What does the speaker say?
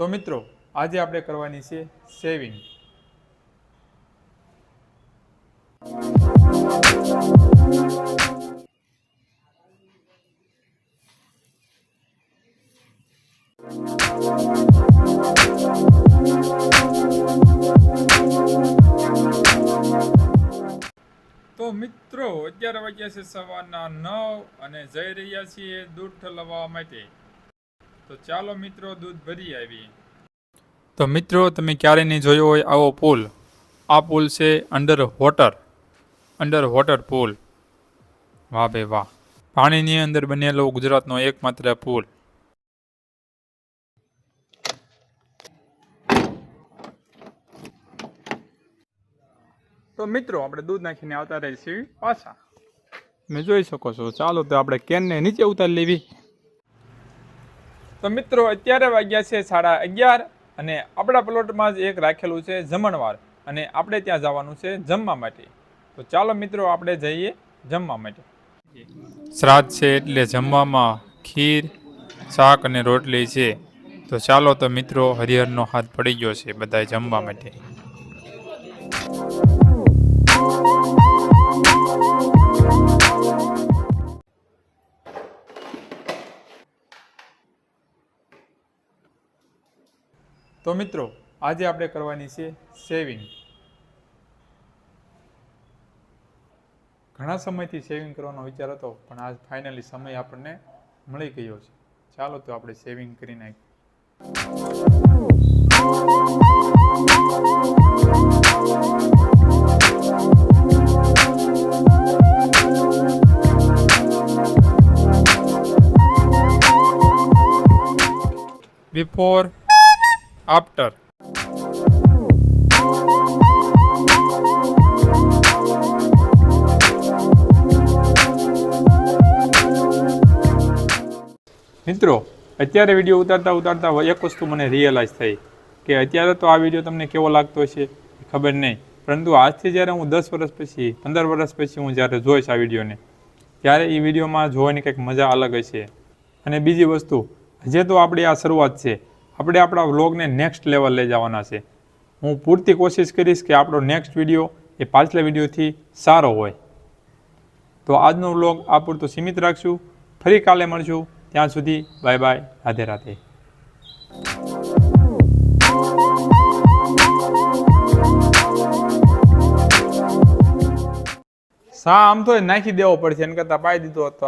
તો મિત્રો, આજે આપણે કરવાની છે સેવિંગ તો મિત્રો, અગિયાર વાગ્યા છે સવારના નવ અને જઈ રહ્યા છીએ દૂધ ઠલવવા માટે. તો ચાલો મિત્રો દૂધ ભરી આવી તો મિત્રો તમે ક્યારે નહીં જોયો હોય આવો પુલ. આ પુલ છે અંડર વોટર અંડર વોટર પુલ. વાહ બે વાહ. પાણીની અંદર બનેલો ગુજરાતનો એકમાત્ર પુલ. તો મિત્રો આપણે દૂધ નાખીને આવતા રહીએ છીએ પાછા. તમે જોઈ શકો છો. ચાલો તો આપણે કેનને નીચે ઉતારી લેવી. તો મિત્રો, અત્યારે વાગ્યા છે સાડા અગિયાર અને આપણા પ્લોટમાં જ એક રાખેલું છે જમણવાર અને આપણે ત્યાં જવાનું છે જમવા માટે. તો ચાલો મિત્રો, આપણે જઈએ જમવા માટે. શ્રાદ્ધ છે એટલે જમવામાં ખીર, શાક અને રોટલી છે. તો ચાલો તો મિત્રો, હરિહરનો હાથ પડી ગયો છે બધા જમવા માટે. તો મિત્રો, આજે આપણે કરવાની છે સેવિંગ ઘણા સમયથી સેવિંગ કરવાનો વિચાર હતો, પણ આજ ફાઇનલી સમય આપણને મળી ગયો છે. ચાલો તો આપણે સેવિંગ કરી નાખીએ. બિફોર આફ્ટર મિત્રો, અત્યારે વીડિયો ઉતારતા ઉતારતા એક વસ્તુ મને રિયલાઇઝ થઈ કે અત્યારે તો આ વીડિયો તમને કેવો લાગતો હશે ખબર નહીં. પરંતુ આજથી જ્યારે હું દસ વર્ષ પછી, પંદર વર્ષ પછી હું જ્યારે જોઈશ આ વિડીયોને ત્યારે એ વિડીયોમાં જોવાની કંઈક મજા અલગ હશે. અને બીજી વસ્તુ, હજે તો આપણી આ શરૂઆત છે. આપણે આપણા વ્લોગને નેક્સ્ટ લેવલ લઈ જવાના છે. હું પૂરતી કોશિશ કરીશ કે આપણો નેક્સ્ટ વીડિયો એ પાછલા વિડીયોથી સારો હોય. તો આજનો વ્લોગ આ પૂરતો સીમિત રાખશું. ફરી કાલે મળશું. ત્યાં સુધી બાય બાય રાધે રાધે. સા, આમ તો નાખી દેવો પડશે. એને કરતાં પાઈ દીધો હતો